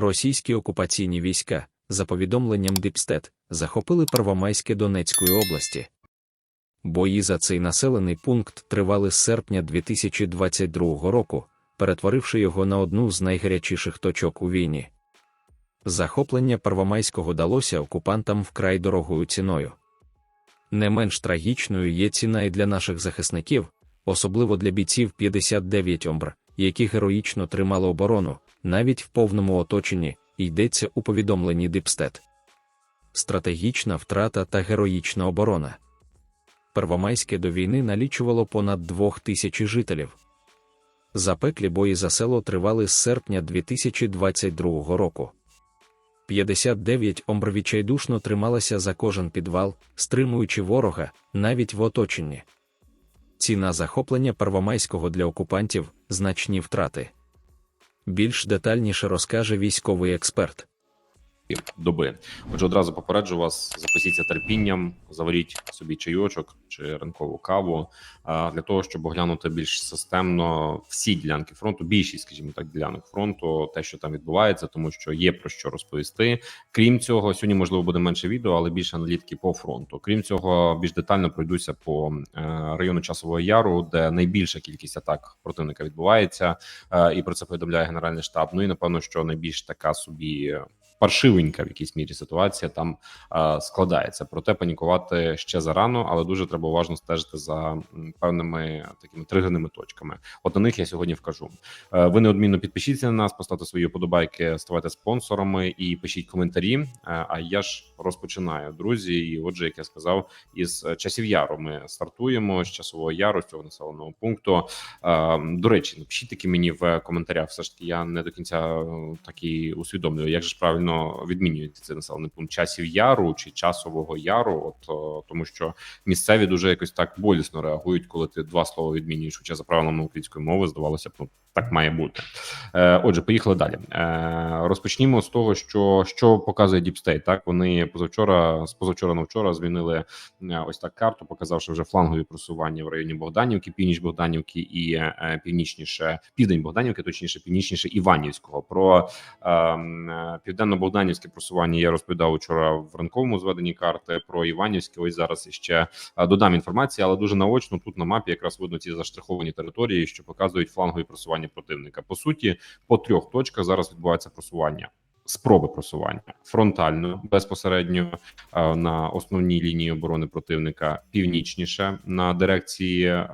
Російські окупаційні війська, за повідомленням Дипстет, захопили Первомайське Донецької області. Бої за цей населений пункт тривали з серпня 2022 року, перетворивши його на одну з найгарячіших точок у війні. Захоплення Первомайського далося окупантам вкрай дорогою ціною. Не менш трагічною є ціна і для наших захисників, особливо для бійців 59 омбр, які героїчно тримали оборону, навіть в повному оточенні, йдеться у повідомленні Дипстет. Стратегічна втрата та героїчна оборона. Первомайське до війни налічувало понад двох тисячі жителів. Запеклі бої за село тривали з серпня 2022 року. 59 омбр відчайдушно трималася за кожен підвал, стримуючи ворога навіть в оточенні. Ціна захоплення Первомайського для окупантів значні втрати. Більш детальніше розкаже військовий експерт. Доби. Отже, одразу попереджу вас, запасіться терпінням, заваріть собі чайочок чи ранкову каву для того, щоб оглянути більш системно всі ділянки фронту, більшість, скажімо так, ділянок фронту, те, що там відбувається, тому що є про що розповісти. Крім цього, сьогодні можливо буде менше відео, але більше аналітики по фронту. Крім цього, більш детально пройдуся по е, району часового яру, де найбільша кількість атак противника відбувається, е, і про це повідомляє генеральний штаб. Ну і напевно, що найбільш така собі паршивенька в якійсь мірі ситуація там е, складається. Проте панікувати ще зарано, але дуже треба уважно стежити за певними такими тригерними точками. От на них я сьогодні вкажу. Е, ви неодмінно підпишіться на нас, поставте свої подобайки, ставайте спонсорами і пишіть коментарі. Е, а я ж розпочинаю, друзі. І отже, як я сказав, із часів яру ми стартуємо з часового яру з цього населеного пункту. Е, До речі, напишіть таки мені в коментарях. Все ж таки, я не до кінця е, так і усвідомлюю, як же ж правильно відмінюється цей населений пункт часів яру чи часового яру. От о, тому, що місцеві дуже якось так болісно реагують, коли ти два слова відмінюєш. Хоча за правилами української мови здавалося б, ну так має бути. Е, Отже, поїхали далі. Е, Розпочнімо з того, що що показує Deep State. Так вони позавчора, з позавчора на вчора змінили е, ось так карту, показавши вже флангові просування в районі Богданівки, північ Богданівки і північніше, південь Богданівки, точніше, північніше Іванівського. Про е, е, південно-богданівське просування я розповідав вчора в ранковому зведенні карти. Про Іванівське. Ось зараз іще е, додам інформації, але дуже наочно тут на мапі якраз видно ці заштриховані території, що показують флангові просування противника. По суті, по трьох точках зараз відбувається просування. Спроби просування фронтально безпосередньо е, на основній лінії оборони противника, північніше на дирекції е,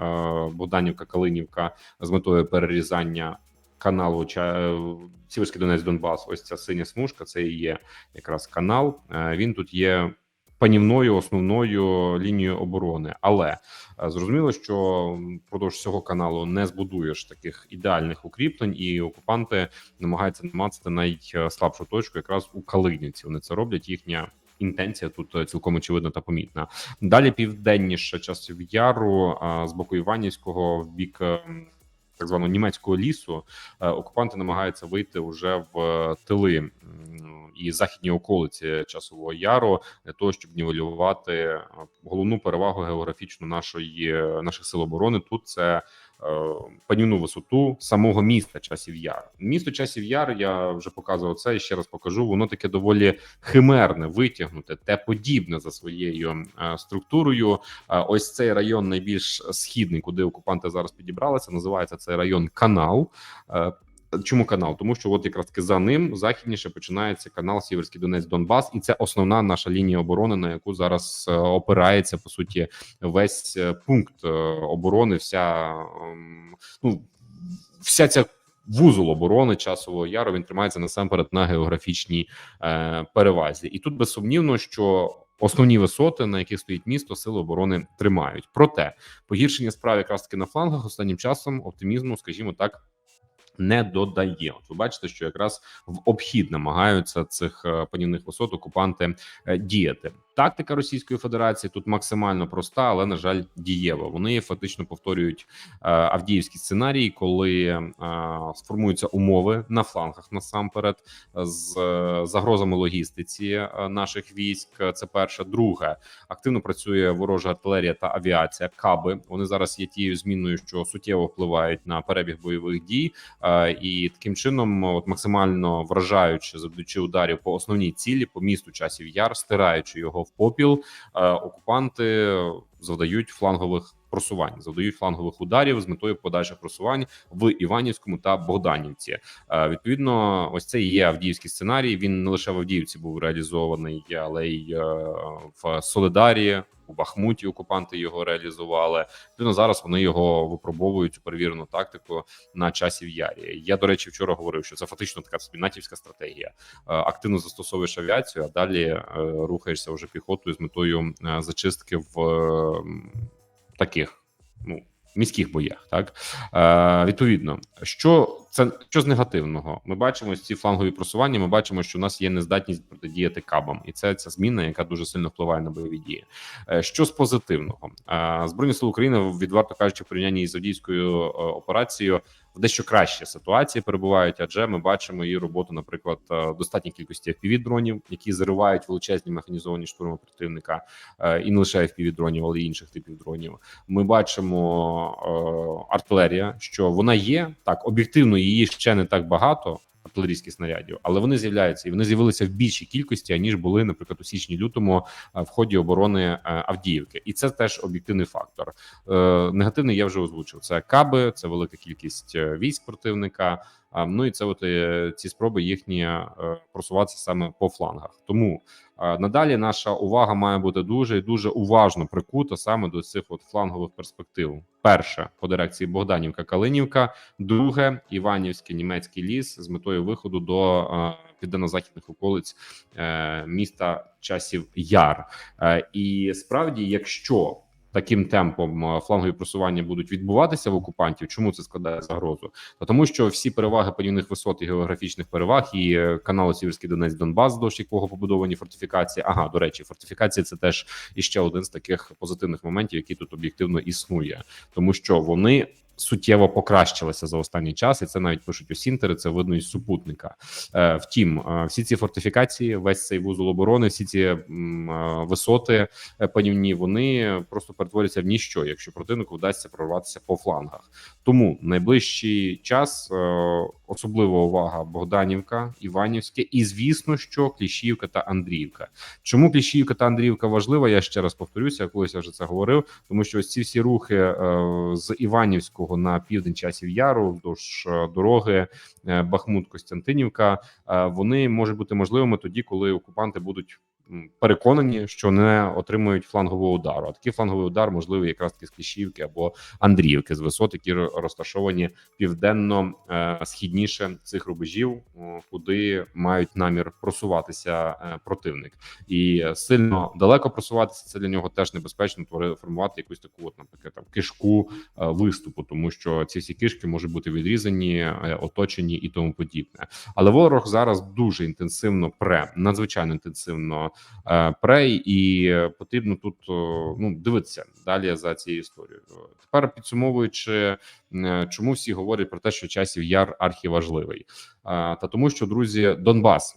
Богданівка Калинівка з метою перерізання каналу Ча- Сіверський Донець Донбас. Ось ця синя смужка. Це і є якраз канал. Е, Він тут є панівною основною лінією оборони, але е, зрозуміло, що впродовж цього каналу не збудуєш таких ідеальних укріплень, і окупанти намагаються намацати найслабшу точку, якраз у Калинівці. Вони це роблять. Їхня інтенція тут е, цілком очевидна та помітна. Далі південніше часів яру а, з боку Іванівського в бік. Так званого німецького лісу е, окупанти намагаються вийти уже в е, тили і західні околиці часового яру для того, щоб нівелювати е, головну перевагу географічну нашої наших сил оборони. Тут це панівну висоту самого міста часів яр. Місто часів яр. Я вже показував це і ще раз покажу. Воно таке доволі химерне, витягнуте, те подібне за своєю е, структурою. Е, Ось цей район найбільш східний, куди окупанти зараз підібралися. Називається цей район Канал. Чому канал? Тому що от якраз таки за ним західніше починається канал Сіверський Донець Донбас, і це основна наша лінія оборони, на яку зараз е, опирається по суті весь е, пункт е, оборони. Вся ем, ну вся ця вузол оборони часового яру він тримається насамперед на географічній е, перевазі, і тут безсумнівно, що Основні висоти, на яких стоїть місто, сили оборони тримають. Проте погіршення справ якраз таки на флангах останнім часом оптимізму, скажімо так, не додає. От ви бачите, що якраз в обхід намагаються цих е, панівних висот окупанти е, діяти. Тактика Російської Федерації тут максимально проста, але на жаль, дієва. Вони фактично повторюють е, авдіївський сценарій, коли е, сформуються умови на флангах насамперед з е, загрозами логістиці е, наших військ. Це перше. Друге, активно працює ворожа артилерія та авіація. Каби вони зараз є тією зміною, що суттєво впливають на перебіг бойових дій, е, і таким чином, от максимально вражаючи, завдаючи ударів по основній цілі, по місту часів яр, стираючи його в попіл, е, окупанти завдають флангових просувань, завдають флангових ударів з метою подальших просувань в Іванівському та Богданівці. Е, Відповідно, ось це є Авдіївський сценарій. Він не лише в Авдіївці був реалізований, але й е, в Солидарі. У Бахмуті окупанти його реалізували. Ну, зараз вони його випробовують перевірену тактику на часі в ярі. Я до речі вчора говорив, що це фактично така собі натівська стратегія. Е, Активно застосовуєш авіацію, а далі е, рухаєшся вже піхотою з метою е, зачистки в таких ну міських боях. Так е, відповідно, що це що з негативного? Ми бачимо ці флангові просування. Ми бачимо, що у нас є нездатність протидіяти кабам, і це ця зміна, яка дуже сильно впливає на бойові дії. Е, Що з позитивного? Е, Збройні сили України відверто кажучи, в порівнянні із Авдіївською е, операцією в дещо кращі ситуації перебувають, адже ми бачимо її роботу, наприклад, е, достатній кількості fpv дронів, які заривають величезні механізовані штурми противника, е, і не лише fpv дронів, але й інших типів дронів. Ми бачимо е, артилерія, що вона є так об'єктивно, її ще не так багато. Артилерійських снарядів, але вони з'являються і вони з'явилися в більшій кількості аніж були, наприклад, у січні лютому е, в ході оборони е, Авдіївки, і це теж об'єктивний фактор. Е, негативний я вже озвучив. Це каби, це велика кількість військ противника. Ну і це от е, ці спроби їхні е, просуватися саме по флангах. Тому е, надалі наша увага має бути дуже і дуже уважно прикута саме до цих от флангових перспектив. Перше по дирекції Богданівка Калинівка, друге Іванівський німецький ліс з метою виходу до південно-західних околиць міста часів Яр. І справді, якщо таким темпом е, флангові просування будуть відбуватися в окупантів. Чому це складає загрозу? Та тому, що всі переваги панівних висот і географічних переваг і е, каналу Сіверський Донець Донбас, дощ якого побудовані фортифікації. Ага, до речі, фортифікації це теж іще один з таких позитивних моментів, який тут об'єктивно існує, тому що вони. Суттєво покращилися за останній час, і це навіть пишуть осінтери. Це видно із супутника. Е, втім, е, всі ці фортифікації, весь цей вузол оборони, всі ці е, висоти панівні, вони просто перетворяться в ніщо, якщо противнику вдасться прорватися по флангах. Тому найближчий час особлива увага Богданівка, Іванівське, і звісно, що Кліщівка та Андріївка. Чому Кліщівка та Андріївка важлива? Я ще раз повторюся, колись я вже це говорив. Тому що ось ці всі рухи з Іванівського на південь часів яру вздовж е, дороги е, Бахмут Костянтинівка. е, Вони можуть бути можливими тоді, коли окупанти будуть переконані, що не отримують флангового удару. А такий фланговий удар можливий якраз таки з Кліщівки або Андріївки з висот, які розташовані південно е, цих рубежів, куди мають намір просуватися е, противник, і сильно далеко просуватися це для нього теж небезпечно. формувати якусь таку, от наприклад, там кишку е, виступу, тому що ці всі кишки можуть бути відрізані, оточені і тому подібне. Але ворог зараз дуже інтенсивно пре, надзвичайно інтенсивно е, і потрібно тут е, ну дивитися далі за цією історією. Тепер підсумовуючи, е, чому всі говорять про те, що часів яр архіважливий, Е, та тому, що друзі, Донбас.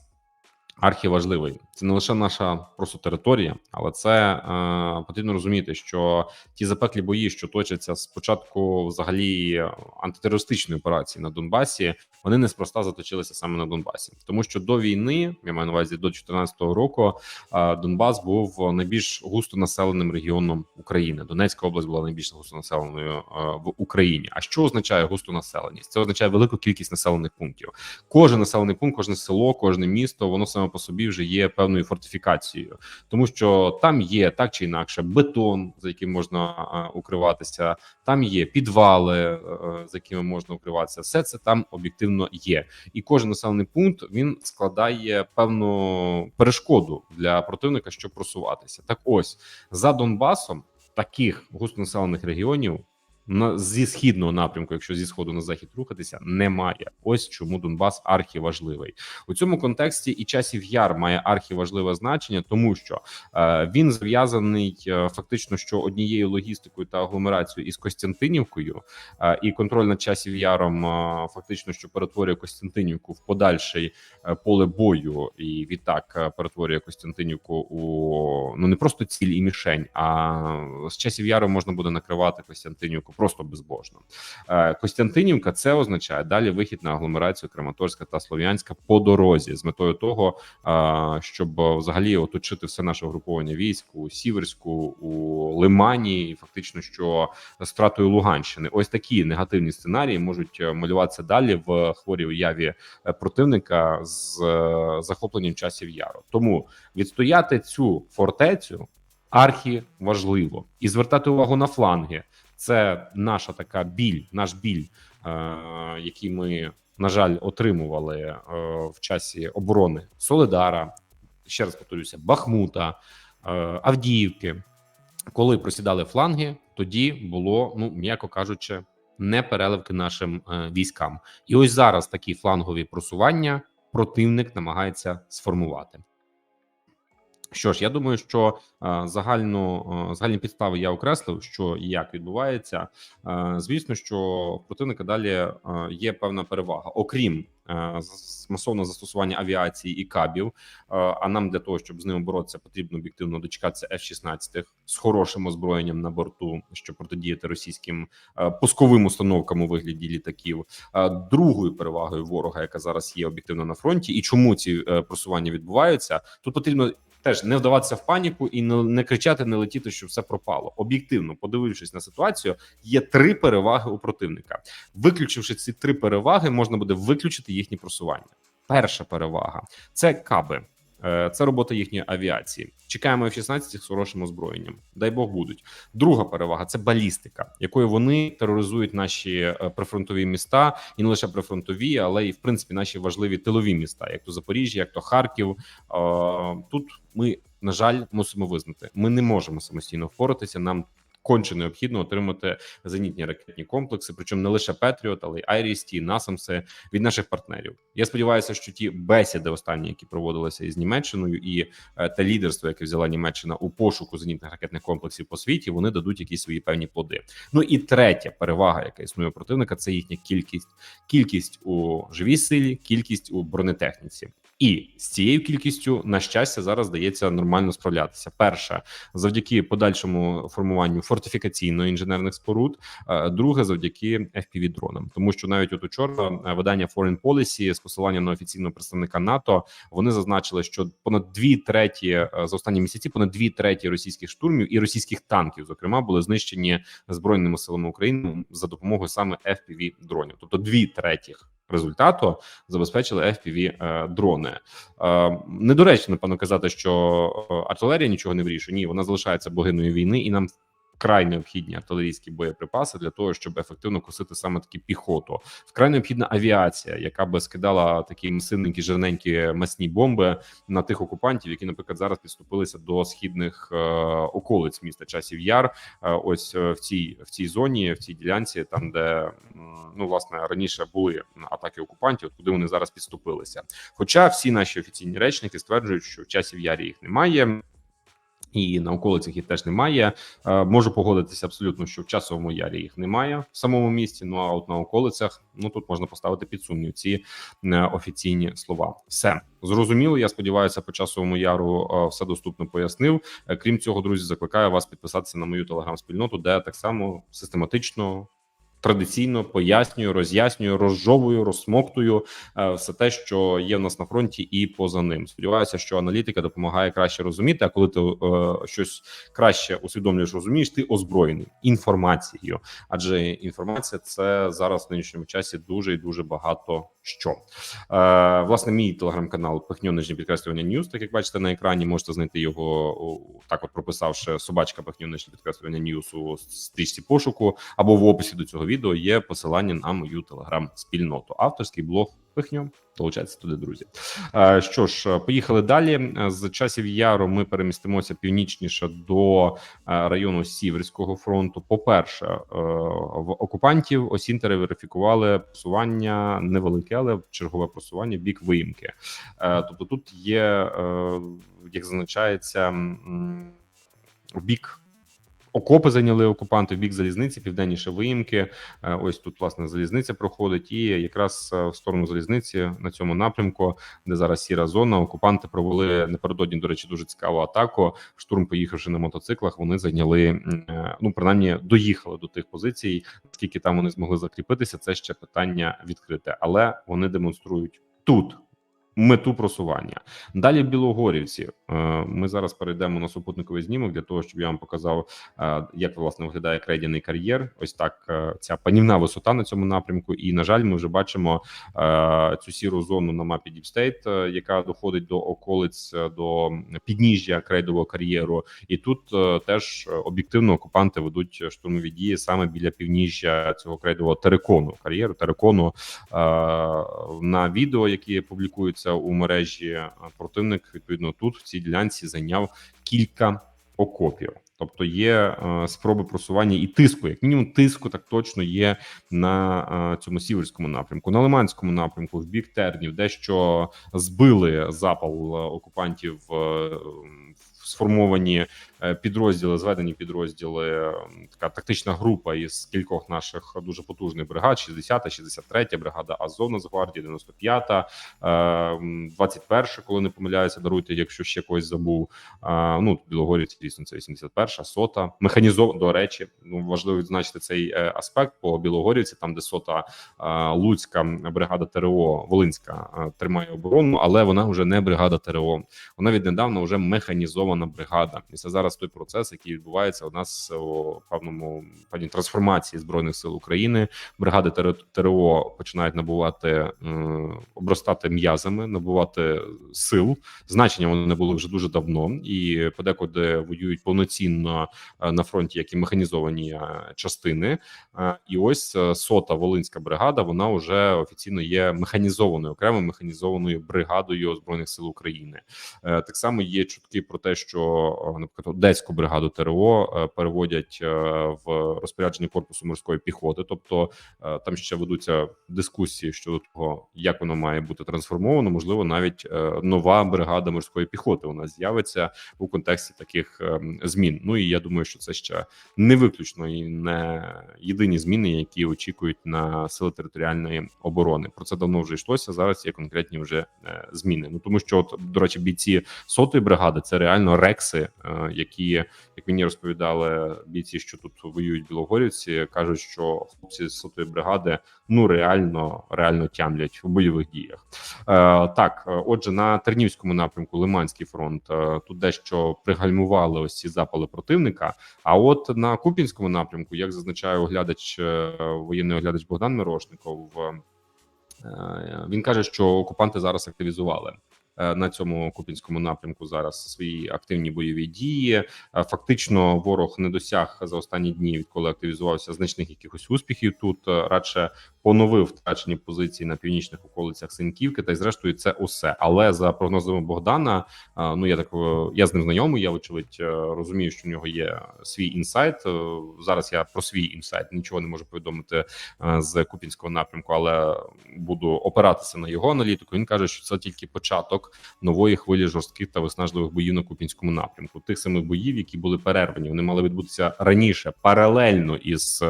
Архіважливий це не лише наша просто територія, але це е, потрібно розуміти, що ті запеклі бої, що точаться з початку взагалі антитерористичної операції на Донбасі, вони неспроста заточилися саме на Донбасі, тому що до війни я маю на увазі до 2014 року. е, Донбас був найбільш густонаселеним регіоном України. Донецька область була найбільш густонаселеною е, в Україні. А що означає густонаселеність? Це означає велику кількість населених пунктів. Кожен населений пункт, кожне село, кожне місто, воно саме по собі вже є певною фортифікацією, тому що там є так чи інакше бетон, за яким можна укриватися. Там є підвали, е, за якими можна укриватися. Все це там об'єктивно є, і кожен населений пункт він складає певну перешкоду для противника, щоб просуватися. Так, ось за Донбасом таких густонаселених регіонів на зі східного напрямку, якщо зі сходу на захід рухатися, немає. Ось чому Донбас архіважливий у цьому контексті. І часів яр має архіважливе значення, тому що е, він зв'язаний е, фактично що однією логістикою та агломерацією із Костянтинівкою, е, і контроль над часів яром е, фактично що перетворює Костянтинівку в подальший е, поле бою, і відтак е, перетворює Костянтинівку у ну не просто ціль і мішень, а з часів яру можна буде накривати Костянтинівку просто безбожно. Е, Костянтинівка це означає далі вихід на агломерацію Краматорська та Слов'янська по дорозі з метою того, е, щоб взагалі оточити все наше угруповання військ у Сіверську, у Лимані, і фактично, що з втратою Луганщини. Ось такі негативні сценарії можуть е, малюватися далі в хворій уяві противника з захопленням часів яру. Тому відстояти цю фортецю архі важливо і звертати увагу на фланги. Це наша така біль, наш біль, е, який ми на жаль отримували е, в часі оборони Солидара. Ще раз повторюся, Бахмута, е, Авдіївки. Коли просідали фланги, тоді було, ну м'яко кажучи, не переливки нашим е, військам. І ось зараз такі флангові просування противник намагається сформувати. Що ж, я думаю, що е, загальну е, загальні підстави я окреслив, що і як відбувається. Е, звісно, що в противника далі є певна перевага, окрім масовного застосування авіації і кабів. А нам для того, щоб з ними боротися, потрібно об'єктивно дочекатися F-16 з хорошим озброєнням на борту, щоб протидіяти російським пусковим установкам у вигляді літаків. Другою перевагою ворога, яка зараз є об'єктивно на фронті, і чому ці просування відбуваються, тут потрібно. Теж не вдаватися в паніку і не, не кричати, не летіти, що все пропало. Об'єктивно, подивившись на ситуацію, є три переваги у противника. Виключивши ці три переваги, можна буде виключити їхні просування. Перша перевага це каби. Е, Це робота їхньої авіації. Чекаємо F-16 з хорошим озброєнням. Дай Бог будуть. Друга перевага це балістика, якою вони тероризують наші е, прифронтові міста, і не лише прифронтові, але й в принципі наші важливі тилові міста, як то Запоріжжя, як то Харків. Е, Тут ми на жаль мусимо визнати, ми не можемо самостійно впоратися. Нам конче необхідно отримати зенітні ракетні комплекси, причому не лише Петріот, але й Айрісті, Насамси від наших партнерів. Я сподіваюся, що ті бесіди останні, які проводилися із Німеччиною, і е, те лідерство, яке взяла Німеччина у пошуку зенітних ракетних комплексів по світі, вони дадуть якісь свої певні плоди. Ну і третя перевага, яка існує у противника, це їхня кількість, кількість у живій силі, кількість у бронетехніці. І з цією кількістю, на щастя, зараз дається нормально справлятися. Перше, завдяки подальшому формуванню фортифікаційно інженерних споруд. е, Друге, завдяки fpv дронам, тому що навіть от учора е, видання Foreign Policy з посиланням на офіційного представника НАТО вони зазначили, що понад дві треті е, за останні місяці, понад дві треті російських штурмів і російських танків, зокрема, були знищені збройними силами України за допомогою саме fpv дронів, тобто дві третіх. Результату забезпечили fpv е, дрони. Е, недоречно напевно казати, що е, артилерія нічого не вирішує. Ні, вона залишається богиною війни, і нам вкрай необхідні артилерійські боєприпаси для того, щоб ефективно косити саме таки піхоту. Вкрай необхідна авіація, яка би скидала такі масивненькі жирненькі масні бомби на тих окупантів, які, наприклад, зараз підступилися до східних е, околиць міста часів яр. Е, ось е, в цій в цій зоні, в цій ділянці, там де ну власне раніше були атаки окупантів, куди вони зараз підступилися. Хоча всі наші офіційні речники стверджують, що в часів ярі їх немає. І на околицях їх теж немає. Е, Можу погодитися абсолютно, що в часовому ярі їх немає в самому місті. Ну а от на околицях, ну тут можна поставити під сумнів ці е, офіційні слова. Все зрозуміло. Я сподіваюся, по часовому яру е, все доступно пояснив. Е, Крім цього, друзі, закликаю вас підписатися на мою телеграм-спільноту, де так само систематично. Традиційно пояснюю, роз'яснюю, розжовую, розсмоктую е, все те, що є в нас на фронті, і поза ним. Сподіваюся, що аналітика допомагає краще розуміти. А коли ти е, щось краще усвідомлюєш, розумієш, ти озброєний інформацією. Адже інформація це зараз в нинішньому часі дуже і дуже багато що. Е, власне, мій телеграм-канал Пихньо нижнє підкреслювання Ньюс. Так як бачите на екрані, можете знайти його так, от прописавши собачка Пихньо нижнє підкреслювання Ньюс у стрічці пошуку або в описі до цього відео є посилання на мою телеграм-спільноту. Авторський блог пихньо. Долучайтеся туди, друзі. Е, Що ж, е, поїхали далі. Е, З часів яру ми перемістимося північніше до району Сіверського фронту. По перше, в окупантів осінтери верифікували просування невелике, але чергове просування в бік виїмки. Тобто, тут є, як зазначається, в бік. Окопи зайняли окупанти в бік залізниці, південніше виїмки. Е, Ось тут власне залізниця проходить, і якраз е, в сторону залізниці на цьому напрямку, де зараз сіра зона, окупанти провели напередодні. До речі, дуже цікаву атаку. Штурм, поїхавши на мотоциклах, вони зайняли е, ну принаймні доїхали до тих позицій. Скільки там вони змогли закріпитися, це ще питання відкрите, але вони демонструють тут. Мету просування далі. Білогорівці Е, ми зараз перейдемо на супутниковий знімок для того, щоб я вам показав, е, як власне виглядає крейдяний кар'єр. Ось так е, ця панівна висота на цьому напрямку. І на жаль, ми вже бачимо цю сіру зону на мапі е, яка доходить до околиць до підніжжя крейдового кар'єру. І тут теж об'єктивно окупанти ведуть штурмові дії саме біля півніжжя цього крейдового терикону кар'єру. Терикону е, на відео, які публікуються у мережі. е, Противник відповідно тут в цій ділянці зайняв кілька окопів. Тобто є е, спроби просування і тиску, як мінімум, тиску так точно є на е, цьому сіверському напрямку, на Лиманському напрямку, в бік тернів, дещо збили запал окупантів. Сформовані підрозділи, зведені підрозділи, е, така тактична група із кількох наших дуже потужних бригад: 60-та, 63-я бригада Азов Нацгвардії, 95-та, е, м, 21-ша, коли не помиляюся, даруйте, якщо ще когось забув. Ну Білогорівці, дійсно, це 81-ша, сота. Механізов, до речі, ну важливо відзначити цей е, аспект по Білогорівці, там де сота е, Луцька бригада ТРО Волинська е, тримає оборону, але вона вже не бригада ТРО. Вона віднедавна вже механізована бригада. І це зараз той процес, який відбувається у нас у певному певній трансформації збройних сил України. Бригади ТРО починають набувати е, обростати м'язами, набувати сил. Значення вони не були вже дуже давно, і подекуди воюють повноцінно е, на фронті, як і механізовані е, частини. Е, І ось е, сота Волинська бригада. Вона вже офіційно є механізованою окремо механізованою бригадою збройних сил України. Е, Так само є чутки про те, що, е, наприклад, Одеську бригаду ТРО е, переводять е, в розпорядження корпусу морської піхоти, тобто е, там ще ведуться дискусії щодо того, як воно має бути трансформовано. Можливо, навіть нова бригада морської піхоти у нас з'явиться у контексті таких е, змін. Ну і я думаю, що це ще не виключно і не єдині зміни, які очікують на сили територіальної оборони. Про це давно вже йшлося. Зараз є конкретні вже зміни. Ну тому що, от до речі, бійці сотої бригади це реально рекси, е, які як мені розповідали бійці, що тут воюють Білогорівці, кажуть, що хлопці з сотої бригади ну реально реально тямлять в бойових діях. Е, так, е, отже, на Тернівському напрямку Лиманський фронт е, тут дещо пригальмували ось ці запали противника. А от на Купінському напрямку, як зазначає оглядач, е, воєнний оглядач Богдан Мирошников, він каже, що окупанти зараз активізували на цьому купінському напрямку зараз свої активні бойові дії. Е, Фактично, ворог не досяг за останні дні, відколи активізувався значних якихось успіхів. Тут е, радше поновив втрачені позиції на північних околицях Синьківки, та й зрештою це усе. Але за прогнозами Богдана, е, ну я так е, я з ним знайомий. Я вочевидь е, розумію, що в нього є свій інсайт. Зараз я про свій інсайт нічого не можу повідомити з Купінського напрямку, але буду опиратися на його аналітику. Він каже, що це тільки початок нової хвилі жорстких та виснажливих боїв на Купінському напрямку. Тих самих боїв, які були перервані, вони мали відбутися раніше, паралельно із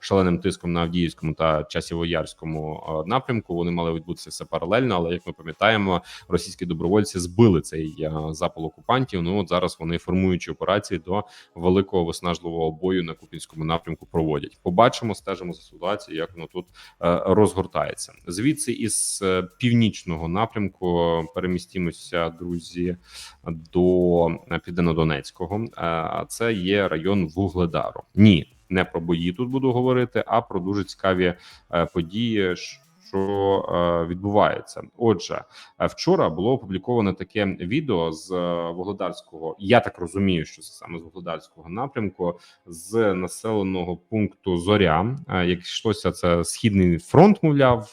шаленим тиском на Авдіївському та Часівоярському е, напрямку. Вони мали відбутися все паралельно. Але як ми пам'ятаємо, російські добровольці збили цей е, запал окупантів. Ну от зараз вони формуючи операції до великого виснажливого бою на Купінському напрямку проводять. Побачимо, стежимо за ситуацією, як воно тут е, розгортається. Звідси із північного напрямку перемістимося, друзі, до південнодонецького. А це є район Вугледару. Ні, не про бої тут буду говорити, а про дуже цікаві е, події. Що е, відбувається. Отже, е, вчора було опубліковано таке відео з е, Вугледарського. Я так розумію, що це саме з Вугледарського напрямку, з населеного пункту Зоря. Як йшлося, це східний фронт, мовляв,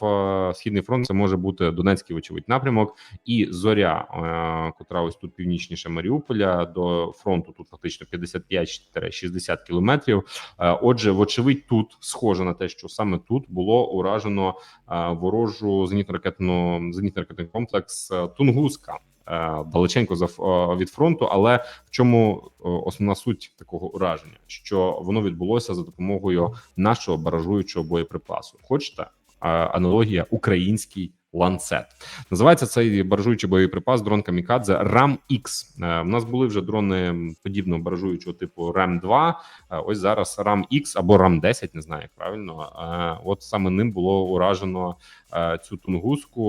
східний фронт це може бути Донецький, вочевидь, напрямок, і зоря, котра ось тут північніше Маріуполя до фронту. Тут фактично 55-60 кілометрів. Отже, вочевидь, тут схоже на те, що саме тут було уражено ворожу зенітно-ракетну зенітно-ракетний комплекс е, Тунгуска. е, Далеченько е, від фронту, але в чому основна суть такого ураження? Що воно відбулося за допомогою нашого баражуючого боєприпасу? Хочете аналогія український ланцет? Називається цей баражуючий боєприпас дрон Камікадзе ram X. У нас були вже дрони подібного баражуючого типу ram 2 Е, Ось зараз RAM X або RAM 10, не знаю як правильно. Е, От саме ним було уражено е, цю тунгуску.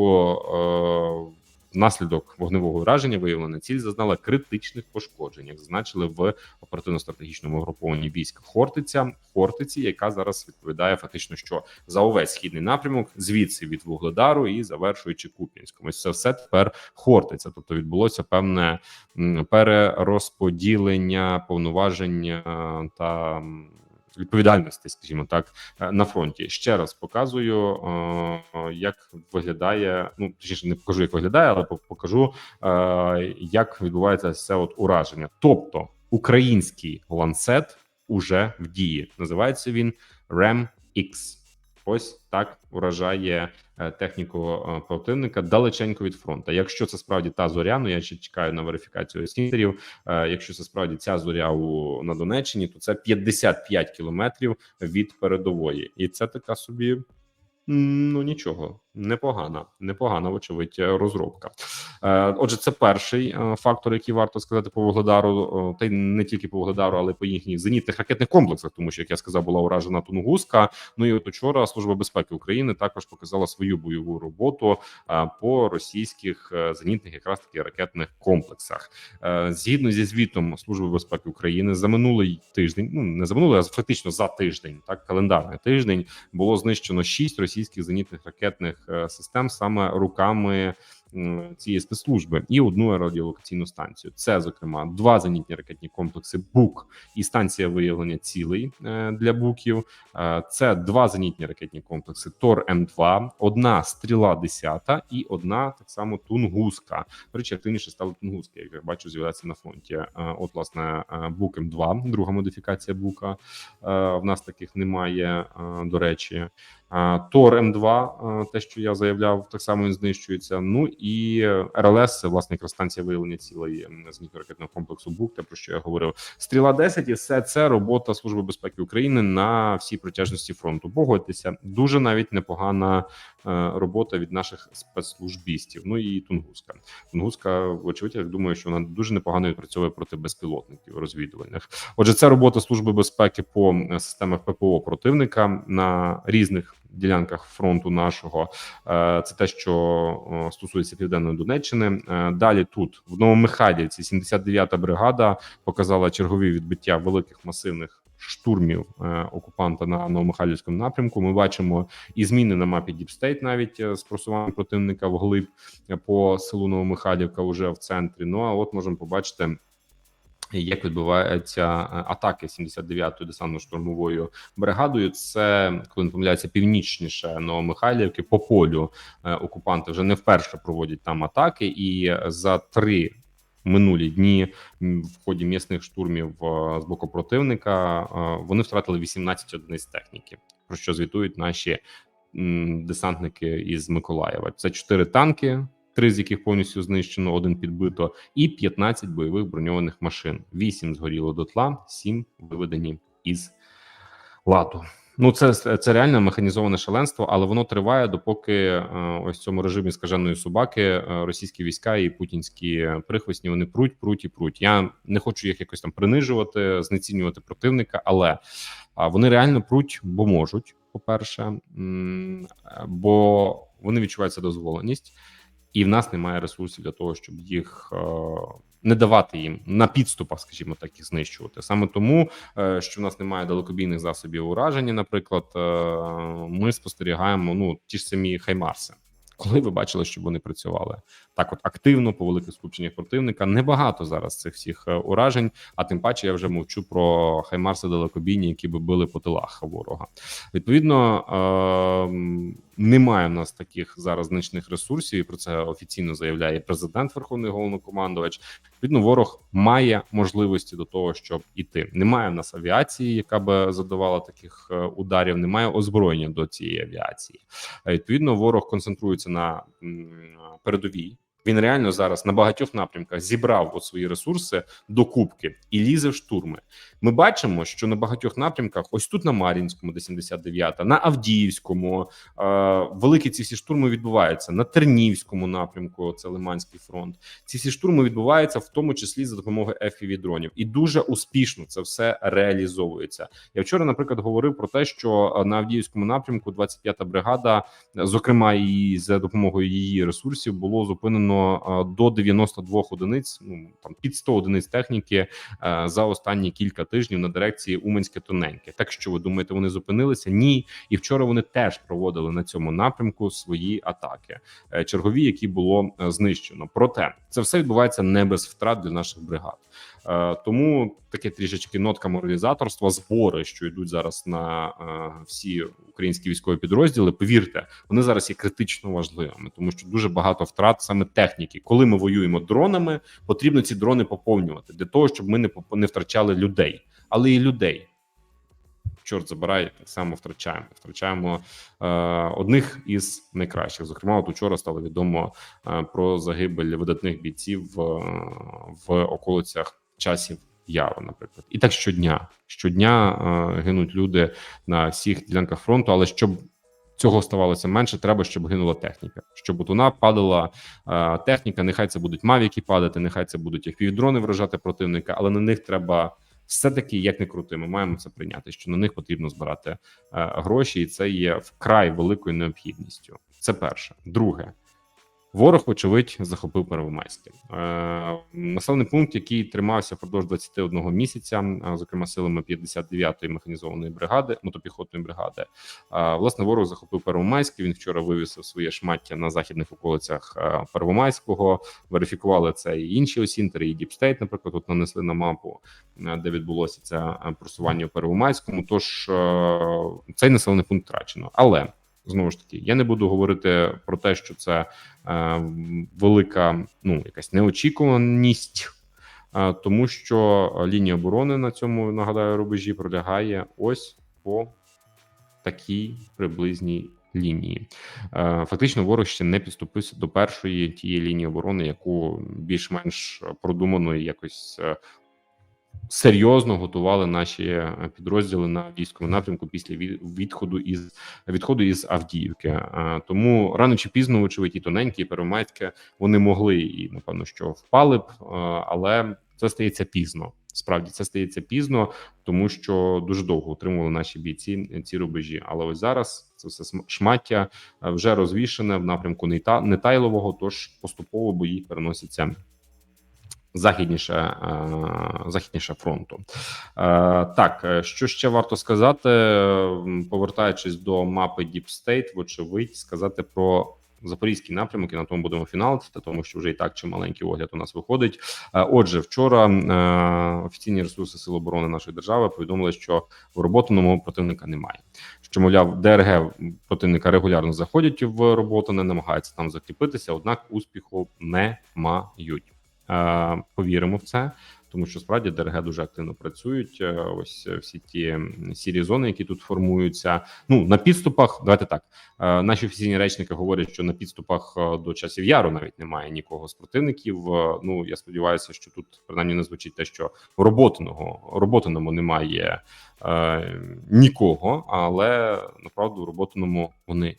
Внаслідок вогневого ураження виявлена ціль зазнала критичних пошкоджень, як зазначили в оперативно-стратегічному групованні військ Хортиця, Хортиці, яка зараз відповідає фактично, що за увесь східний напрямок, звідси від Вугледару і завершуючи Куп'янськом. Ось це все тепер Хортиця. Тобто відбулося певне перерозподілення повноважень е, та відповідальності, скажімо так, е, на фронті. Ще раз показую, е, як виглядає. Ну точніше, не покажу, як виглядає, але покажу, е, як відбувається це от ураження. Тобто український ланцет уже в дії. Називається він RAM X. Ось так уражає е, техніку е, противника далеченько від фронту. Якщо це справді та зоря, ну я ще чекаю на верифікацію снайперів. Е, Якщо це справді ця зоря у на Донеччині, то це 55 кілометрів від передової, і це така собі. Ну нічого, непогана, непогана, вочевидь, е, розробка. Е, Отже, це перший е, фактор, який варто сказати по Вугледару, та й не тільки по Вугледару, але й по їхніх зенітних ракетних комплексах, тому що, як я сказав, була уражена Тунгуска. Ну і от учора Служба безпеки України також показала свою бойову роботу по російських зенітних, якраз таки ракетних комплексах. Згідно зі звітом Служби безпеки України за минулий тиждень, ну не за минулий, а фактично за тиждень, так календарний тиждень було знищено шість російських зенітних ракетних систем саме руками цієї спецслужби і одну аеродіолокаційну станцію. Це зокрема два зенітні ракетні комплекси БУК і станція виявлення цілей е, для буків. Е, Це два зенітні ракетні комплекси Тор М2, одна стріла 10 і одна так само Тунгуска. До речі, активніше стали Тунгуски, як я бачу, з'являється на фронті. Е, От, власне, Бук М2, друга модифікація Бука. В нас таких немає, до речі. Тор М2, е, те, що я заявляв, так само він знищується. Ну РЛС, це власне якраз станція виявлення цілей зенітно-ракетного комплексу БУК, те про що я говорив. Стріла 10 і все це робота Служби безпеки України на всій протяжності фронту. Погодьтеся, дуже навіть непогана е, робота від наших спецслужбістів. Ну і Тунгуска. Тунгуска, вочевидь, я думаю, що вона дуже непогано відпрацьовує проти безпілотників розвідувальних. Отже, це робота Служби безпеки по системах ППО противника на різних ділянках фронту нашого. Е, Це те, що стосується південної Донеччини. Е, Далі тут в Новомихайлівці 79-та бригада показала чергові відбиття великих масивних. Штурмів е, окупанта на Новомихайлівському напрямку. Ми бачимо і зміни на мапі Діпстейт, навіть е, з просуванням противника вглиб е, по селу Новомихайлівка, вже в центрі. Ну а от можемо побачити. Як відбуваються е, атаки 79-ї десантно-штурмовою бригадою? Це коли не помиляється північніше Новомихайлівки по полю е, окупанти вже не вперше проводять там атаки, і за три минулі дні в ході м'ясних штурмів е, з боку противника е, вони втратили 18 одиниць техніки, про що звітують наші десантники із Миколаєва. Це чотири танки. Три з яких повністю знищено, один підбито, і 15 бойових броньованих машин. Вісім згоріло дотла, сім виведені із ладу. Ну, це це реально механізоване шаленство, але воно триває допоки е, ось в цьому режимі скаженої собаки е, російські війська і путінські прихвостні вони пруть, пруть і пруть. Я не хочу їх якось там принижувати, знецінювати противника, але вони реально пруть, бо можуть. По перше, е, бо вони відчувають дозволеність, і в нас немає ресурсів для того, щоб їх е, не давати їм на підступах, скажімо так, їх знищувати. Саме тому, е, що в нас немає далекобійних засобів ураження, наприклад, е, ми спостерігаємо ну ті ж самі хаймарси. Коли ви бачили, щоб вони працювали так, от активно по великих скупченнях противника, небагато зараз цих всіх е, уражень. А тим паче я вже мовчу про хаймарси далекобійні, які би били по тилах ворога. Відповідно, е, немає в нас таких зараз значних ресурсів, і про це офіційно заявляє президент, Верховний головнокомандувач. Відповідно, ворог має можливості до того, щоб іти. Немає в нас авіації, яка би задавала таких е, ударів. Немає озброєння до цієї авіації. Е, Відповідно, ворог концентрується на передовій. Він реально зараз на багатьох напрямках зібрав от свої ресурси до кубки і лізе в штурми. Ми бачимо, що на багатьох напрямках, ось тут на Мар'їнському, де 79-та, на Авдіївському, е, великі ці всі штурми відбуваються на Тернівському напрямку. Це Лиманський фронт. Ці всі штурми відбуваються в тому числі за допомогою fpv дронів, і дуже успішно це все реалізовується. Я вчора, наприклад, говорив про те, що е, на Авдіївському напрямку 25-та бригада, е, зокрема, і за допомогою її ресурсів, було зупинено е, до 92 одиниць, ну там під 100 одиниць техніки е, за останні кілька тижнів на дирекції Уманське тоненьке. Так що ви думаєте, вони зупинилися? Ні, і вчора вони теж проводили на цьому напрямку свої атаки, е, чергові, які було е, знищено. Проте це все відбувається не без втрат для наших бригад. Е, Тому таке трішечки нотка моралізаторства, збори, що йдуть зараз на е, всі українські військові підрозділи. Повірте, вони зараз є критично важливими, тому що дуже багато втрат саме техніки. Коли ми воюємо дронами, потрібно ці дрони поповнювати для того, щоб ми не не втрачали людей, але і людей. Чорт забирай, так само втрачаємо. Втрачаємо е, одних із найкращих. Зокрема, от учора стало відомо е, про загибель видатних бійців в, в околицях часів Яру, наприклад, і так щодня. Щодня е, гинуть люди на всіх ділянках фронту. Але щоб цього ставалося менше, треба, щоб гинула техніка. Щоб от вона падала е, техніка. Нехай це будуть мавіки падати, нехай це будуть як півдрони вражати противника, але на них треба. Все таки, як не крути, ми маємо це прийняти. Що на них потрібно збирати е, гроші, і це є вкрай великою необхідністю. Це перше. Друге, ворог, вочевидь, захопив Первомайське. Е, населений пункт, який тримався впродовж 21 місяця, е, зокрема силами 59-ї механізованої бригади, мотопіхотної бригади. Е, власне, ворог захопив Первомайське. Він вчора вивісив своє шмаття на західних околицях Первомайського. Верифікували це і інші осінтери, і Діпстейт, наприклад, от нанесли на мапу, де відбулося це просування у Первомайському. Тож цей населений пункт втрачено, але знову ж таки, я не буду говорити про те, що це е, велика, ну якась неочікуваність, е, тому що лінія оборони на цьому нагадаю рубежі пролягає ось по такій приблизній лінії. Е, Фактично, ворог ще не підступився до першої тієї лінії оборони, яку більш-менш продумано і якось. Серйозно готували наші е, підрозділи на військовому напрямку після від- відходу із відходу із Авдіївки. Е, Тому рано чи пізно, вочевидь, і тоненькі, і Первомайське вони могли і напевно, що впали б, е, але це стається пізно. Справді це стається пізно, тому що дуже довго утримували наші бійці ці рубежі. Але ось зараз це все шмаття вже розвішене в напрямку Нейта Нетайлового. Тож поступово бої переносяться західніше, е, західніше фронту. Е, Так, е, що ще варто сказати, повертаючись до мапи Deep State, вочевидь, сказати про. Запорізький напрямок і на тому будемо фіналити, тому що вже і так чималенький огляд у нас виходить. Отже, вчора офіційні ресурси Сил оборони нашої держави повідомили, що в роботаному противника немає. Що мовляв, ДРГ противника регулярно заходять в роботу, не намагаються там закріпитися однак успіху не мають. Е, Повіримо в це, тому що справді ДРГ дуже активно працюють. Е, Ось е, всі ті сірі зони, які тут формуються. Ну на підступах, давайте так. Наші офіційні речники говорять, що на підступах до часів яру навіть немає нікого з противників. Ну я сподіваюся, що тут принаймні не звучить те, що роботаного роботаному немає е, нікого, але направду роботаному вони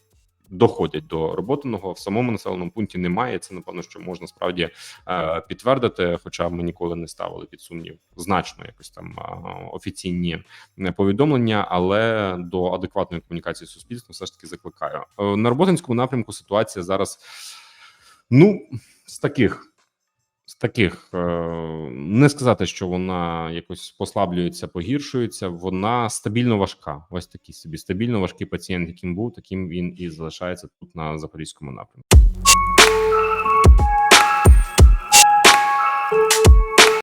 доходять до роботаного в самому населеному пункті немає. Це напевно, що можна справді е, підтвердити, хоча ми ніколи не ставили під сумнів значно якось там е, офіційні е, повідомлення, але до адекватної комунікації з все ж таки закликаю на роботинському напрямку. Ситуація зараз ну з таких. Таких е, не сказати, що вона якось послаблюється, погіршується. Вона стабільно важка. Ось такий собі стабільно важкий пацієнт, яким був, таким він і залишається тут на запорізькому напрямку.